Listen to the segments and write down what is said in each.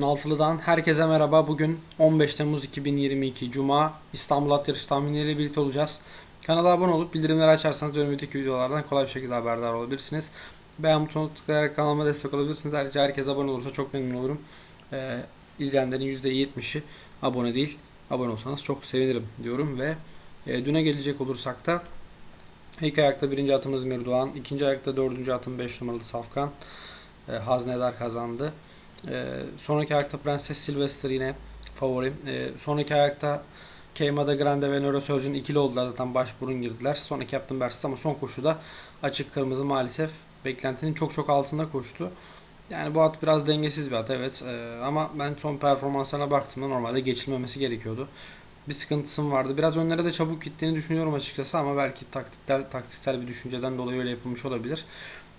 Naltılı'dan herkese merhaba. Bugün 15 Temmuz 2022 Cuma İstanbul At Yarışı tahminleriyle birlikte olacağız. Kanala abone olup bildirimleri açarsanız önümüzdeki videolardan kolay bir şekilde haberdar olabilirsiniz. Beğen butonuna tıklayarak kanalıma destek olabilirsiniz. Ayrıca herkes abone olursa çok memnun olurum. Ee, izleyenlerin %70'i abone değil. Abone olsanız çok sevinirim diyorum ve e, düne gelecek olursak da ilk ayakta birinci atımız Mirdoğan, ikinci ayakta dördüncü atım 5 numaralı Safkan. E, Haznedar kazandı. E, sonraki ayakta Prenses Sylvester yine favorim. E, sonraki ayakta Keimada Grande ve Neurosurgeon ikili oldular zaten baş burun girdiler. Sonraki yaptım Bersiz ama son koşuda açık kırmızı maalesef beklentinin çok çok altında koştu. Yani bu at biraz dengesiz bir at evet E, ama ben son performanslarına baktığımda normalde geçilmemesi gerekiyordu. Bir sıkıntısım vardı. Biraz önlere de çabuk gittiğini düşünüyorum açıkçası ama belki taktikler, taktiksel bir düşünceden dolayı öyle yapılmış olabilir.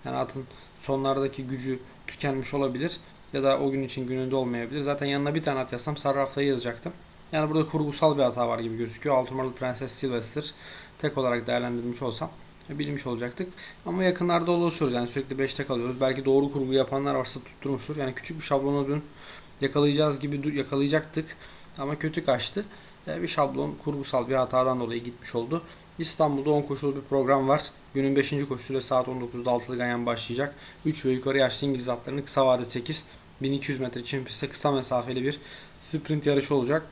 Yani atın sonlardaki gücü tükenmiş olabilir ya da o gün için gününde olmayabilir. Zaten yanına bir tane at yazsam sarı haftayı yazacaktım. Yani burada kurgusal bir hata var gibi gözüküyor. 6 numaralı Prenses Sylvester tek olarak değerlendirmiş olsam bilmiş olacaktık. Ama yakınlarda oluşuyoruz. Yani sürekli 5'te kalıyoruz. Belki doğru kurgu yapanlar varsa tutturmuştur. Yani küçük bir şablonu dün yakalayacağız gibi yakalayacaktık. Ama kötü kaçtı. E, Bir şablon kurgusal bir hatadan dolayı gitmiş oldu. İstanbul'da 10 koşulu bir program var. Günün 5. koşusuyla saat 19'da altılı ganyan başlayacak. 3 ve yukarı yaşlı İngiliz atlarının kısa vade 8. 1200 metre çim pistte kısa mesafeli bir sprint yarışı olacak.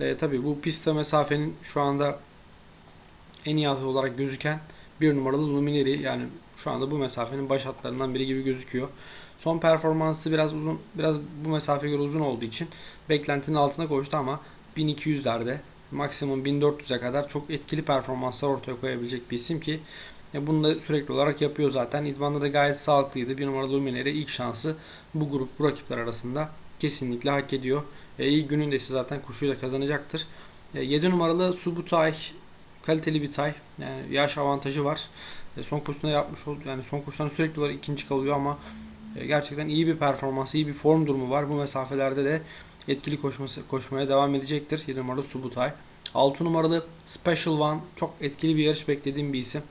E, tabii bu pistte mesafenin şu anda en iyi atı olarak gözüken bir numaralı Lumineri yani şu anda bu mesafenin baş hatlarından biri gibi gözüküyor. Son performansı biraz uzun, biraz bu mesafeye göre uzun olduğu için beklentinin altına koştu ama 1200'lerde maksimum 1400'e kadar çok etkili performanslar ortaya koyabilecek bir isim ki e, bunu da sürekli olarak yapıyor zaten. İdman'da da gayet sağlıklıydı. Bir numaralı Lumineri ilk şansı bu grup bu rakipler arasında kesinlikle hak ediyor. E, iyi gününde ise zaten koşuyu da kazanacaktır. E, 7 numaralı Subutay kaliteli bir tay. Yani yaş avantajı var. E, son koşusunda yapmış oldu. Yani son koşudan sürekli olarak ikinci kalıyor ama e, gerçekten iyi bir performans, iyi bir form durumu var. Bu mesafelerde de etkili koşması, koşmaya devam edecektir. 7 numaralı Subutay. 6 numaralı Special One çok etkili bir yarış beklediğim bir isim.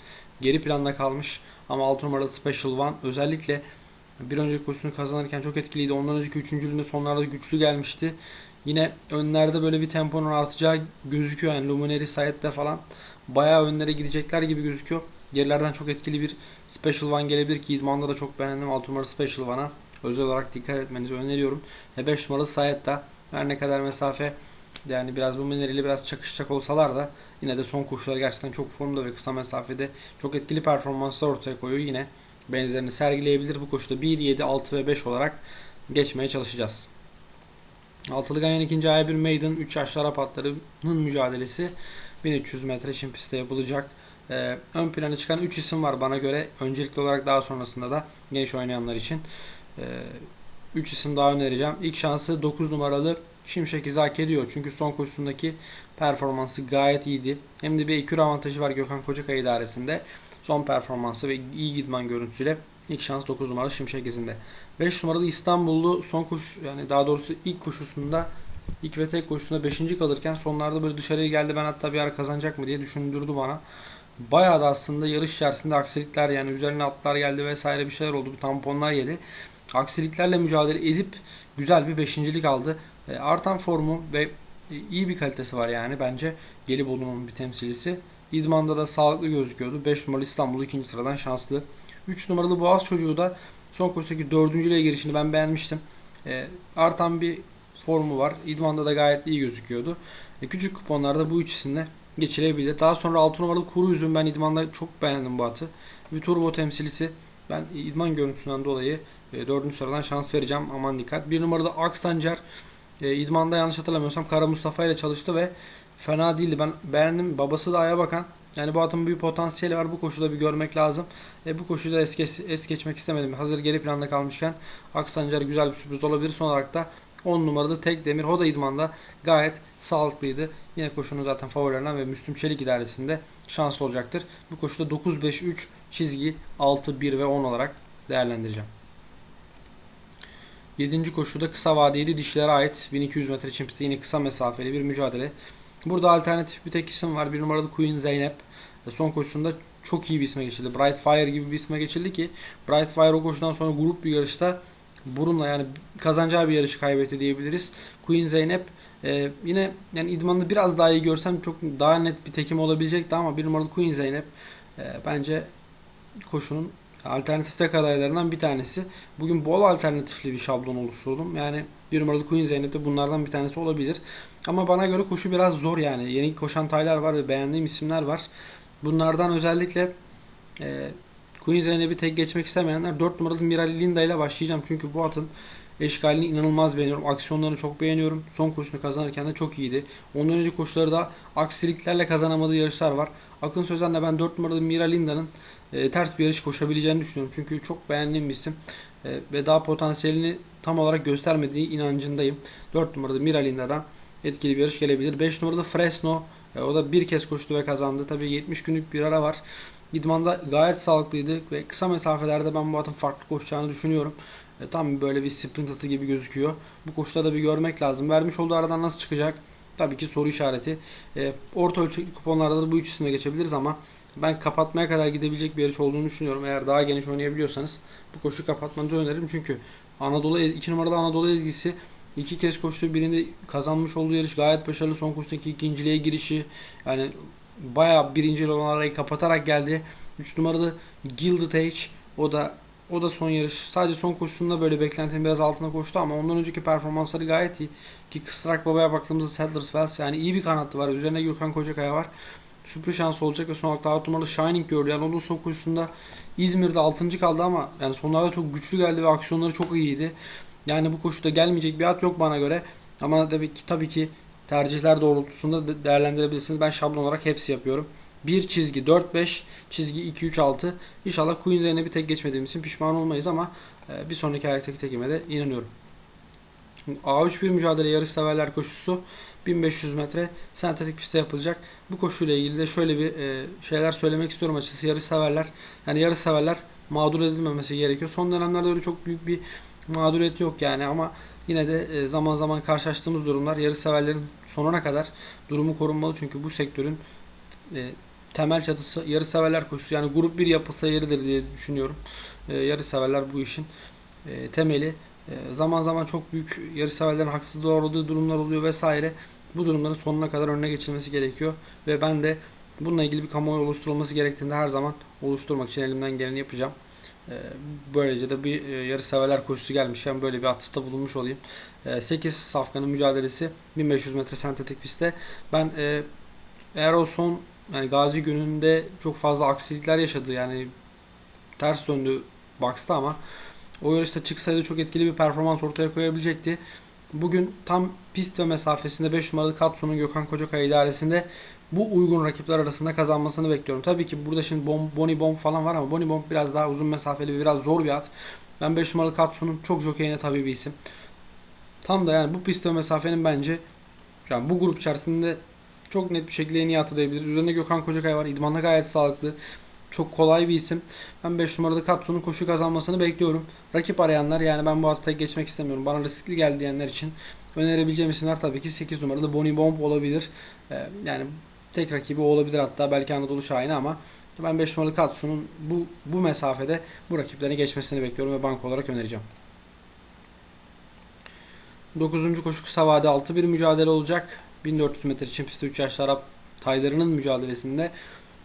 Geri planda kalmış ama 6 numaralı Special One özellikle bir önceki koşusunu kazanırken çok etkiliydi. Ondan önceki üçüncülüğünde sonlarda güçlü gelmişti. Yine önlerde böyle bir temponun artacağı gözüküyor. Yani Lumineri Sayet'te falan bayağı önlere gidecekler gibi gözüküyor. Gerilerden çok etkili bir Special One gelebilir ki idmanda da çok beğendim 6 numaralı Special One'a. Özel olarak dikkat etmenizi öneriyorum. Ve 5 numaralı Sayet'te her ne kadar mesafe yani biraz Lumineri ile biraz çakışacak olsalar da yine de son koşuları gerçekten çok formda ve kısa mesafede çok etkili performanslar ortaya koyuyor. Yine benzerini sergileyebilir. Bu koşuda 1, 7, 6 ve 5 olarak geçmeye çalışacağız. Altılı Ganyan ikinci aya bir maiden 3 yaşlı Arap mücadelesi 1300 metre çim pistte yapılacak. Ee, ön plana çıkan 3 isim var bana göre. Öncelikli olarak daha sonrasında da geniş oynayanlar için 3 ee, isim daha önereceğim. İlk şansı 9 numaralı Şimşek hak ediyor. Çünkü son koşusundaki performansı gayet iyiydi. Hem de bir ekür avantajı var Gökhan Kocakay idaresinde. Son performansı ve iyi idman görüntüsüyle ilk şans 9 numaralı Şimşek izinde. 5 numaralı İstanbullu son koşu yani daha doğrusu ilk koşusunda ilk ve tek koşusunda 5. kalırken sonlarda böyle dışarıya geldi ben hatta bir ara kazanacak mı diye düşündürdü bana. Bayağı da aslında yarış içerisinde aksilikler yani üzerine atlar geldi vesaire bir şeyler oldu. Bir tamponlar yedi. Aksiliklerle mücadele edip güzel bir beşincilik aldı. E, artan formu ve iyi bir kalitesi var yani bence Gelibolu'nun bir temsilcisi. İdman'da da sağlıklı gözüküyordu. 5 numaralı İstanbul ikinci sıradan şanslı. 3 numaralı Boğaz çocuğu da son koşudaki dördüncülüğe girişini ben beğenmiştim. E, artan bir formu var. İdman'da da gayet iyi gözüküyordu. E, küçük kuponlarda bu üç isimle geçilebilir. Daha sonra 6 numaralı Kuru Üzüm ben İdman'da çok beğendim bu atı. Bir turbo temsilcisi. Ben idman görüntüsünden dolayı e, 4. sıradan şans vereceğim. Aman dikkat. 1 numaralı Aksancar e, İdman'da yanlış hatırlamıyorsam Kara Mustafa ile çalıştı ve fena değildi. Ben beğendim. Babası da aya bakan. Yani bu atın bir potansiyeli var. Bu koşuda bir görmek lazım. E, bu koşuda es, geç, es geçmek istemedim. Hazır geri planda kalmışken Aksancar güzel bir sürpriz olabilir. Son olarak da 10 numaralı Tek Demir Hoda idmanda gayet sağlıklıydı. Yine koşunun zaten favorilerinden ve Müslüm Çelik idaresinde şanslı olacaktır. Bu koşuda 9-5-3 çizgi 6, 1 ve 10 olarak değerlendireceğim. 7. koşuda kısa vadeli dişlere ait 1200 metre pistte yine kısa mesafeli bir mücadele. Burada alternatif bir tek isim var. Bir numaralı Queen Zeynep. Son koşusunda çok iyi bir isme geçildi. Bright Fire gibi bir isme geçildi ki Bright Fire o koşudan sonra grup bir yarışta burunla yani kazanacağı bir yarışı kaybetti diyebiliriz. Queen Zeynep e, yine yani idmanını biraz daha iyi görsem çok daha net bir tekim olabilecekti ama bir numaralı Queen Zeynep e, bence koşunun alternatif tek adaylarından bir tanesi. Bugün bol alternatifli bir şablon oluşturdum. Yani bir numaralı Queen Zeynep de bunlardan bir tanesi olabilir. Ama bana göre koşu biraz zor yani. Yeni koşan taylar var ve beğendiğim isimler var. Bunlardan özellikle e, Queen Zeynep'i tek geçmek istemeyenler 4 numaralı Miral Linda ile başlayacağım. Çünkü bu atın eşkalini inanılmaz beğeniyorum. Aksiyonlarını çok beğeniyorum. Son koşusunu kazanırken de çok iyiydi. Ondan önce koşuları da aksiliklerle kazanamadığı yarışlar var. Akın Sözen'le ben 4 numaralı Mira Linda'nın e, ters bir yarış koşabileceğini düşünüyorum. Çünkü çok beğendiğim bir isim. E, ve daha potansiyelini tam olarak göstermediği inancındayım. 4 numaralı Mira Linda'dan etkili bir yarış gelebilir. 5 numaralı Fresno e, o da bir kez koştu ve kazandı. Tabii 70 günlük bir ara var. İdmanda gayet sağlıklıydı ve kısa mesafelerde ben bu atın farklı koşacağını düşünüyorum. E, tam böyle bir sprint atı gibi gözüküyor. Bu koşuda da bir görmek lazım. Vermiş olduğu aradan nasıl çıkacak? Tabii ki soru işareti. E, orta ölçekli kuponlarda da bu üç isme geçebiliriz ama ben kapatmaya kadar gidebilecek bir yarış olduğunu düşünüyorum. Eğer daha geniş oynayabiliyorsanız bu koşuyu kapatmanızı öneririm. Çünkü Anadolu 2 numaralı Anadolu ezgisi iki kez koştu. Birinde kazanmış olduğu yarış gayet başarılı. Son koşudaki ikinciliğe girişi yani bayağı birinci olan arayı kapatarak geldi. 3 numaralı Gilded Age o da o da son yarış. Sadece son koşusunda böyle beklentinin biraz altına koştu ama ondan önceki performansları gayet iyi. Ki Kısrak Baba'ya baktığımızda Settlers Wells yani iyi bir kanatlı var. Üzerine Gürkan Kocakaya var. Sürpriz şans olacak ve son olarak 6 numaralı Shining gördü. Yani onun son koşusunda İzmir'de 6. kaldı ama yani sonlarda çok güçlü geldi ve aksiyonları çok iyiydi. Yani bu koşuda gelmeyecek bir at yok bana göre. Ama tabii ki tabii ki tercihler doğrultusunda değerlendirebilirsiniz. Ben şablon olarak hepsi yapıyorum. 1 çizgi 4-5 çizgi 2-3-6 İnşallah Queen Zeynep'i tek geçmediğimiz için pişman olmayız ama e, bir sonraki ayaktaki tekime de inanıyorum. A3 bir mücadele yarış severler koşusu 1500 metre sentetik pistte yapılacak. Bu koşuyla ilgili de şöyle bir e, şeyler söylemek istiyorum açıkçası. Yarış severler yani yarış severler mağdur edilmemesi gerekiyor. Son dönemlerde öyle çok büyük bir mağduriyet yok yani ama yine de e, zaman zaman karşılaştığımız durumlar yarış severlerin sonuna kadar durumu korunmalı çünkü bu sektörün e, temel çatısı yarış severler koşusu yani grup bir yapılsa yeridir diye düşünüyorum. E, yarış severler bu işin e, temeli. E, zaman zaman çok büyük yarış severlerin haksızlığa uğradığı durumlar oluyor vesaire. Bu durumların sonuna kadar önüne geçilmesi gerekiyor ve ben de bununla ilgili bir kamuoyu oluşturulması gerektiğinde her zaman oluşturmak için elimden geleni yapacağım. E, böylece de bir e, yarış severler koşusu gelmişken böyle bir atıfta bulunmuş olayım. 8 safkanın mücadelesi 1500 metre sentetik pistte. Ben eğer o son yani Gazi gününde çok fazla aksilikler yaşadı. Yani ters döndü Box'ta ama o yarışta çıksaydı çok etkili bir performans ortaya koyabilecekti. Bugün tam pist ve mesafesinde 5 numaralı Katsu'nun Gökhan Kocakaya idaresinde bu uygun rakipler arasında kazanmasını bekliyorum. Tabii ki burada şimdi Bom, Bonnie Bomb falan var ama Bonnie Bomb biraz daha uzun mesafeli ve biraz zor bir at. Ben 5 numaralı Katsu'nun çok jokeyine tabii bir isim. Tam da yani bu pist ve mesafenin bence yani bu grup içerisinde çok net bir şekilde en iyi atlayabiliriz. Üzerinde Gökhan Kocakay var. İdmanda gayet sağlıklı. Çok kolay bir isim. Ben 5 numaralı Katsu'nun koşu kazanmasını bekliyorum. Rakip arayanlar yani ben bu tek geçmek istemiyorum. Bana riskli geldi diyenler için önerebileceğim isimler tabii ki 8 numaralı Bonnie Bomb olabilir. Ee, yani tek rakibi olabilir hatta belki Anadolu Şahin'i ama ben 5 numaralı Katsu'nun bu, bu mesafede bu rakiplerini geçmesini bekliyorum ve bank olarak önereceğim. 9. koşu kısa vade 6 bir mücadele olacak. 1400 metre çim pistte 3 yaşlı Arap taylarının mücadelesinde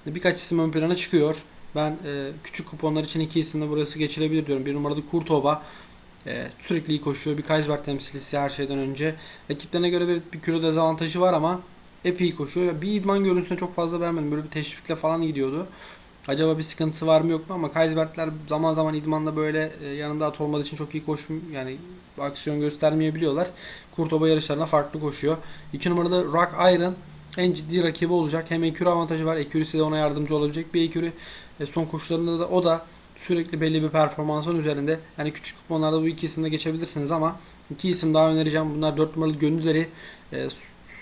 birkaç isim ön plana çıkıyor. Ben e, küçük kuponlar için iki isimle burası geçilebilir diyorum. Bir numaralı Kurtoba e, sürekli iyi koşuyor. Bir Kaysberg temsilcisi her şeyden önce. Rakiplerine göre bir, bir kilo dezavantajı var ama epey iyi koşuyor. Bir idman görüntüsüne çok fazla beğenmedim. Böyle bir teşvikle falan gidiyordu. Acaba bir sıkıntısı var mı yok mu ama Kaysbergler zaman zaman idmanda böyle e, yanında at olmadığı için çok iyi koşum yani aksiyon göstermeyebiliyorlar. Kurtoba yarışlarına farklı koşuyor. 2 numarada Rock Iron en ciddi rakibi olacak. Hem ekürü avantajı var. Ekürisi de ona yardımcı olabilecek bir ekürü. E, son koşularında da o da sürekli belli bir performansın üzerinde. Yani küçük kuponlarda bu iki isimde geçebilirsiniz ama iki isim daha önereceğim. Bunlar 4 numaralı gönülleri. E,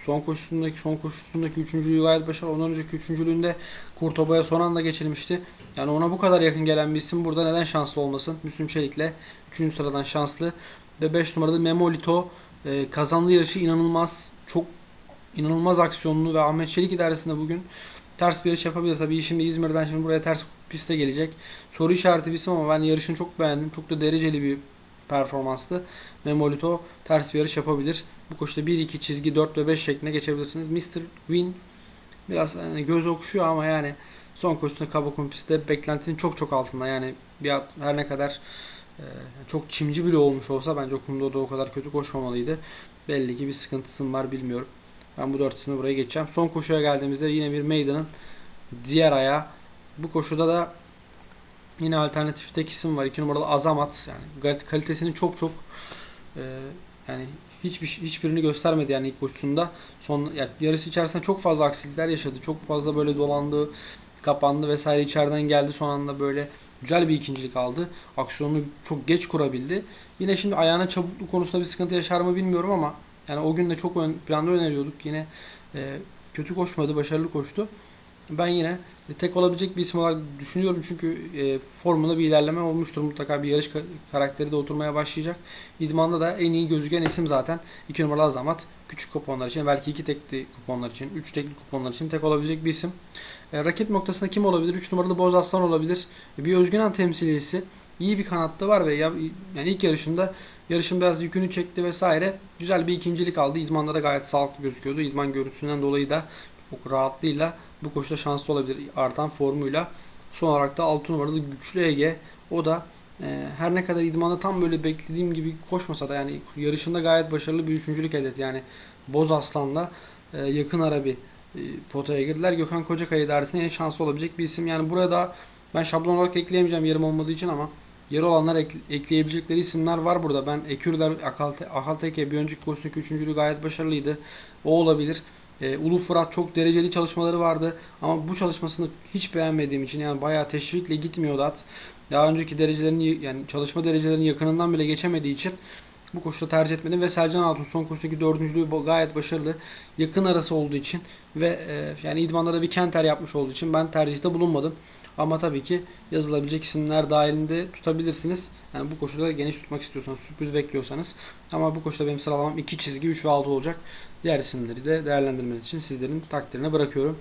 son koşusundaki son koşusundaki üçüncülüğü gayet başarılı. Ondan önceki üçüncülüğünde Kurtoba'ya son anda geçilmişti. Yani ona bu kadar yakın gelen bir isim burada neden şanslı olmasın? Müslüm Çelik'le 3. sıradan şanslı. Ve 5 numarada Memolito e, kazandığı yarışı inanılmaz çok inanılmaz aksiyonlu ve Ahmet Çelik idaresinde bugün ters bir yarış yapabilir. Tabii şimdi İzmir'den şimdi buraya ters piste gelecek. Soru işareti bir ama ben yarışını çok beğendim. Çok da dereceli bir performanslı Memolito ters bir yarış yapabilir. Bu koşuda 1-2 çizgi 4 ve 5 şeklinde geçebilirsiniz. Mr. Win biraz yani göz okşuyor ama yani son koşusunda Kaba Kumpis'te beklentinin çok çok altında. Yani bir at- her ne kadar e, çok çimci bile olmuş olsa bence Okumda da o kadar kötü koşmamalıydı. Belli ki bir sıkıntısı var bilmiyorum. Ben bu dörtüsünü buraya geçeceğim. Son koşuya geldiğimizde yine bir Maiden'ın diğer ayağı. Bu koşuda da yine alternatif tek isim var. 2 numaralı Azamat. Yani kalitesini çok çok e, yani hiçbir hiçbirini göstermedi yani ilk koşusunda. Son yani yarısı içerisinde çok fazla aksilikler yaşadı. Çok fazla böyle dolandı, kapandı vesaire içeriden geldi son anda böyle güzel bir ikincilik aldı. Aksiyonunu çok geç kurabildi. Yine şimdi ayağına çabukluk konusunda bir sıkıntı yaşar mı bilmiyorum ama yani o gün de çok ön planda öneriyorduk. Yine e, kötü koşmadı, başarılı koştu. Ben yine tek olabilecek bir isim olarak düşünüyorum çünkü e, formunda bir ilerleme olmuştur. Mutlaka bir yarış ka- karakteri de oturmaya başlayacak. İdmanda da en iyi gözüken isim zaten 2 numaralı Azamat. Küçük kuponlar için belki 2 tekli kuponlar için, 3 tekli kuponlar için tek olabilecek bir isim. E, rakip noktasında kim olabilir? 3 numaralı Boz Aslan olabilir. Bir Özgünen temsilcisi. İyi bir kanatta var ve ya, yani ilk yarışında yarışın biraz yükünü çekti vesaire. Güzel bir ikincilik aldı. İdmanda da gayet sağlıklı gözüküyordu. İdman görüntüsünden dolayı da rahatlığıyla bu koşuda şanslı olabilir artan formuyla. Son olarak da 6 numaralı güçlü Ege. O da e, her ne kadar idmanda tam böyle beklediğim gibi koşmasa da yani yarışında gayet başarılı bir üçüncülük elde etti. Yani Boz Aslan'la e, yakın ara bir e, potaya girdiler. Gökhan Kocakaya idaresine en şanslı olabilecek bir isim. Yani burada ben şablon olarak ekleyemeyeceğim yerim olmadığı için ama yer olanlar ek- ekleyebilecekleri isimler var burada. Ben Ekürler, Akalte, Ahalteke bir önceki koşudaki üçüncülüğü gayet başarılıydı. O olabilir. E, Ulu Fırat çok dereceli çalışmaları vardı ama bu çalışmasını hiç beğenmediğim için yani bayağı teşvikle gitmiyordu at. Daha önceki derecelerini yani çalışma derecelerinin yakınından bile geçemediği için bu koşuda tercih etmedim ve Selcan Altun son koşudaki dördüncülüğü gayet başarılı. Yakın arası olduğu için ve e, yani idmanda da bir kenter yapmış olduğu için ben tercihte bulunmadım. Ama tabii ki yazılabilecek isimler dahilinde tutabilirsiniz. Yani bu koşuda geniş tutmak istiyorsanız, sürpriz bekliyorsanız. Ama bu koşuda benim sıralamam 2 çizgi 3 ve 6 olacak. Diğer isimleri de değerlendirmeniz için sizlerin takdirine bırakıyorum.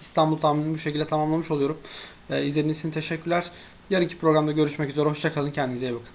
İstanbul tahminini bu şekilde tamamlamış oluyorum. Ee, izlediğiniz için teşekkürler. Yarınki programda görüşmek üzere. Hoşçakalın. Kendinize iyi bakın.